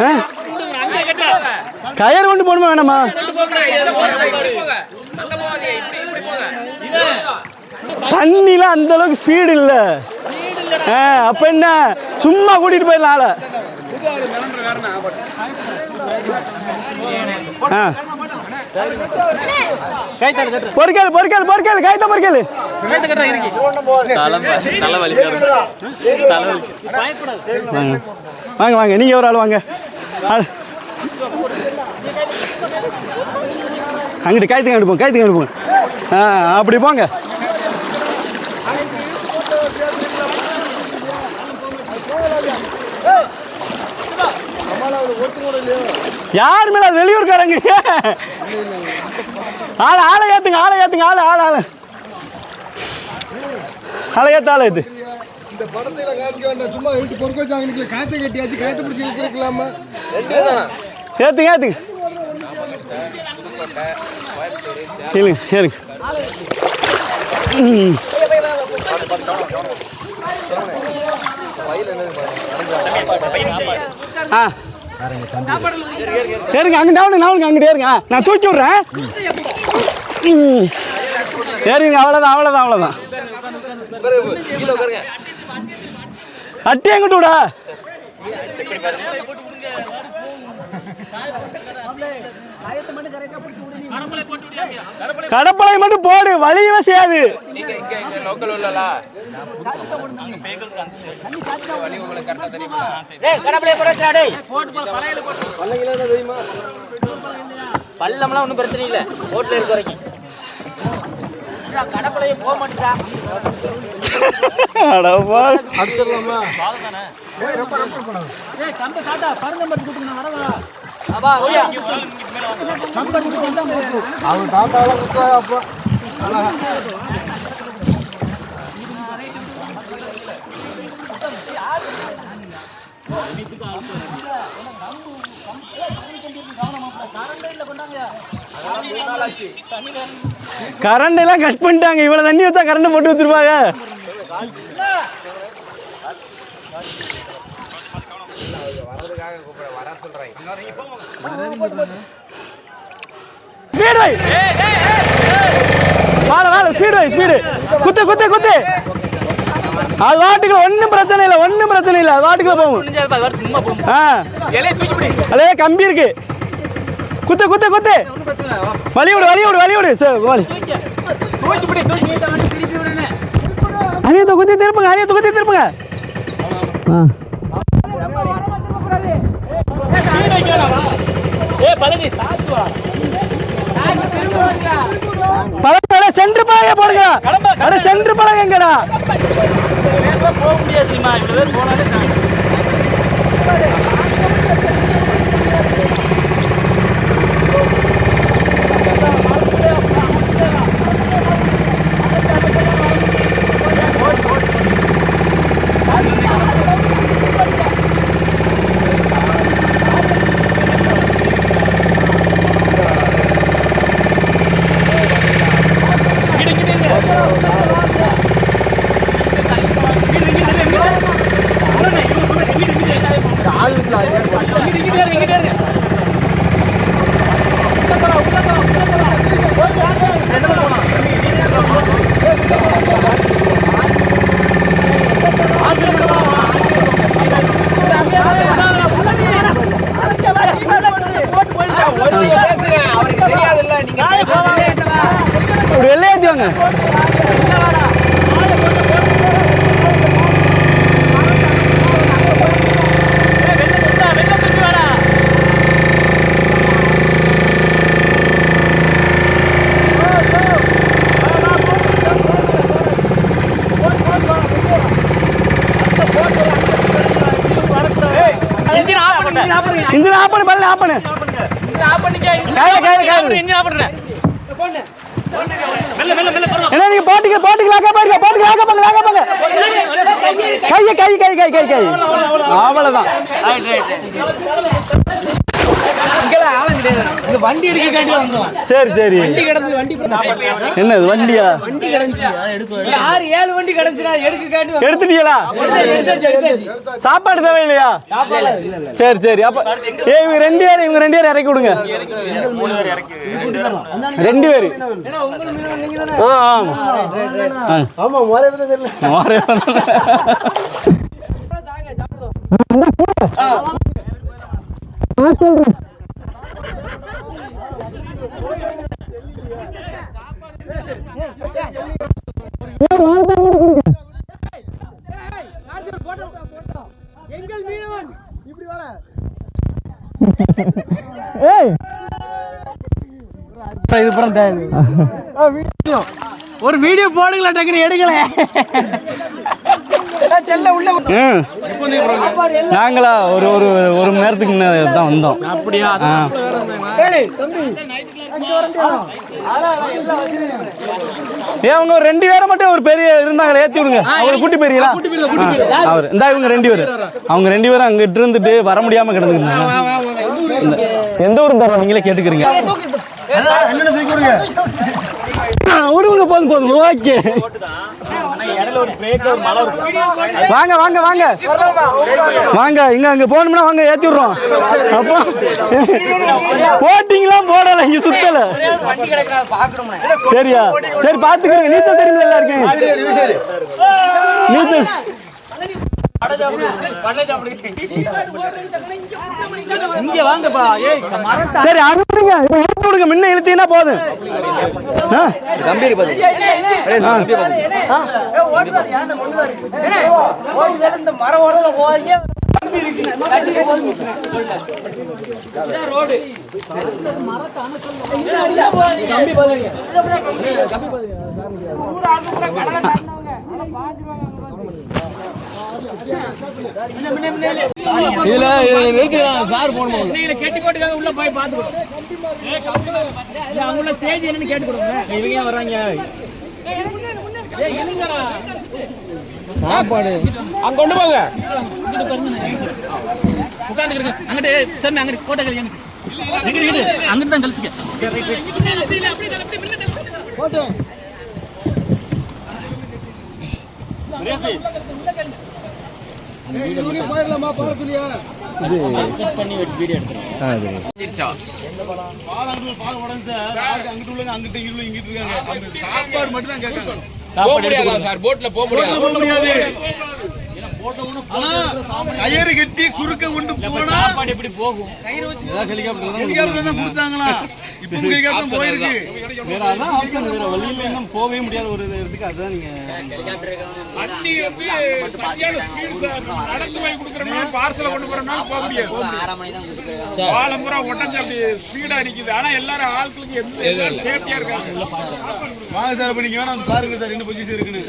ஆ? கயிறு கொண்டு போகணுமா வேணாமா? தண்ணிலாம் அந்த அளவுக்கு ஸ்பீடு இல்ல. ஆ அப்ப என்ன? சும்மா கூட்டிட்டு போயிடலாம் ஆளை. ஆ. பொறுக்கல் பொறுக்கல் பொறுக்கல் கைத்த பொறுக்கல் வாங்க வாங்க நீங்க ஒரு ஆள் வாங்க. அங்கிட்டு கைத்துக்கு அங்கிட்டு போங்க கைத்துக்கு அங்கிட்டு போங்க ஆ அப்படி போங்க. யார் மேல அது வெளியூர்காரங்க? ஆளை ஆளை ஏத்துங்க ஆளை ஏத்துங்க ஆளை ஆளை ஆளை. ஆளை ஏத்து ஆளை ஏத்து. இந்த படத்துல காமிக்க வேண்டாம். சும்மா வீட்டு பொறுக்க வச்சாங்க காத்த கட்டியாச்சு காத்த பிடிச்சி இழுக்கிறக்கலாமா ஏத்துங்க ஏத்துங்க. ஏழுங்க ஏறுங்க. ஆ. ஏறுங்க அங்கே நவனுங்க நவனுங்க அங்கிட்டு ஆ, நான் தூக்கி விட்றேன். ஏறுங்க அவ்வளோதான் அவ்வளோதான் அவ்வளோதான் அட்டி எங்கிட்டு விடா. கடப்பளை மட்டும் போடு வலியவே செய்யாது பள்ளம்லாம் ஒன்றும் பிரச்சனை இல்லை. ரோட்ல இருக்க வரைக்கும். அவன் தாத்தாவெல்லாம் குத்தா அப்போ? அழகா. கரண்ட் எல்லாம் கட் பண்ணிட்டாங்க. இவ்வளவு தண்ணி வச்சா கரண்ட் போட்டு வச்சிருப்பாங்க ஸ்பீடு வாழ வாழ ஸ்பீடு ஸ்பீடு குத்து குத்து குத்து. அது வாட்டுக்குள்ள ஒன்றும் பிரச்சனை இல்லை ஒன்றும் பிரச்சனை இல்லை. அது வாட்டுக்குள்ள போகும். ஆ. கம்பி இருக்கு. குத்து குத்து குத்து. வழி விடு வழி விடு வழி விடு சார் விடுன்னு அணியத்தை குத்தி திருப்புங்க அணியத்தை குத்தி திருப்புங்க. ஆ. பழக்கடை சென்ட்ரு பழக போடுங்க அட சென்ட்ரு பழக எங்கடா போக முடியாது தெரியுமா இப்படி வெளியே ஏற்றி வாங்க. இன்ஜின் ஆஃப் பண்ணு இன்ஜின் ஆஃப் பண்ணு. இன்ஜின் ஆஃப் பண்ணு பல்ல ஆஃப் பண்ணு இன்ஜின் ஆஃப் கயிறு. இன்ஜின் ஆஃப் பண்ணுறேன் நீங்க போட்டிக்கு போட்டிக்கு லாக்க பாருங்க போட்டிக்கு லாக்க பாருங்க லாக்க பாருங்க. கை கை கை கை கை கை அவ்வளவுதான். சரி சரி. வண்டி கிடந்து வண்டி என்னது வண்டியா? எடுத்துட்டீங்களா? சாப்பாடு தேவையில்லையா? சரி சரி. அப்ப ஏ இவங்க ரெண்டு பேரும் இவங்க ரெண்டு பேரும் இறக்கி விடுங்க. ரெண்டு பேரு. ஆ ஆமா. ஆ. ஆமா முறை தெரியல இது ஒரு வீடியோ போடுங்களா டக்குனு எடுக்கல நாங்களா ஒரு ஒரு ஒரு மணி நேரத்துக்கு முன்னாடி தான் வந்தோம் அப்படியா ஏன் அவங்க ஒரு ரெண்டு பேரை மட்டும் ஒரு பெரிய இருந்தாங்களே ஏத்தி விடுங்க. அவரை கூட்டி போயிருங்களா அவர் இந்த இவங்க ரெண்டு பேர். அவங்க ரெண்டு பேரும் அங்கிட்டு இருந்துட்டு வர முடியாம கிடந்துருந்தாங்க எந்த ஊர் தரோம் நீங்களே கேட்டுக்கிறீங்க. விடுங்க போதும் போதும். ஓகே. வாங்க வாங்க வாங்க. வாங்க இங்க அங்க போகணும்னா வாங்க ஏத்தி விடுறோம் அப்போ போட்டிங்லாம் போடல இங்க சுத்தல. சரியா? சரி பாத்துக்கிறேன் நீச்சல் தெரியுமா எல்லாருக்கும். நீச்சல். சரி அனுப்புங்க இப்ப இழுத்து விடுங்க முன்ன இழுத்தீங்கன்னா போதும். ஆ? இதுல நிறுத்திக்கலாம் சார் போகணும் நீங்க கெட்டி போட்டுக்காங்க உள்ள போய் பாத்துக்கோ அவங்க ஸ்டேஜ் என்னன்னு கேட்டு கொடுங்க இவங்க வர்றாங்க? அங்க கொண்டு போங்க. உட்காந்துக்கிறங்க அங்கிட்டு சார் அங்கிட்டு போட்ட அங்கிட்டு. அங்கிட்டு தான் கழிச்சுக்க போட்டேன் ஏய், இது வரையும் போயிடலாமா பாலத்துலயா போக முடியாது. ஆனா, கயிறு கட்டி குறுக்க கொண்டு போனா சாப்பாடு எப்படி போகும்? ஹெலிகாப்டர் தான் கொடுத்தாங்களா? இப்போ உங்க ஹெலிகாப்டர் போயிருக்கு. போகவே முடியாத ஒரு இதுக்கு அதுதான் நீங்க வண்டி வந்து சரியான ஸ்பீடு சார் நடந்து போய் கொடுக்குறோம்னா பார்சலை கொண்டு போறோம்னா போக முடியாது. பாலம் பூரா உடஞ்சு அப்படி ஸ்பீடா நிக்குது. ஆனா எல்லாரும் ஆட்களுக்கு எந்த சேஃப்டியா இருக்காங்க. வாங்க சார் இப்ப நீங்க வேணா பாருங்க சார் என்ன பொசிஷன் இருக்குன்னு.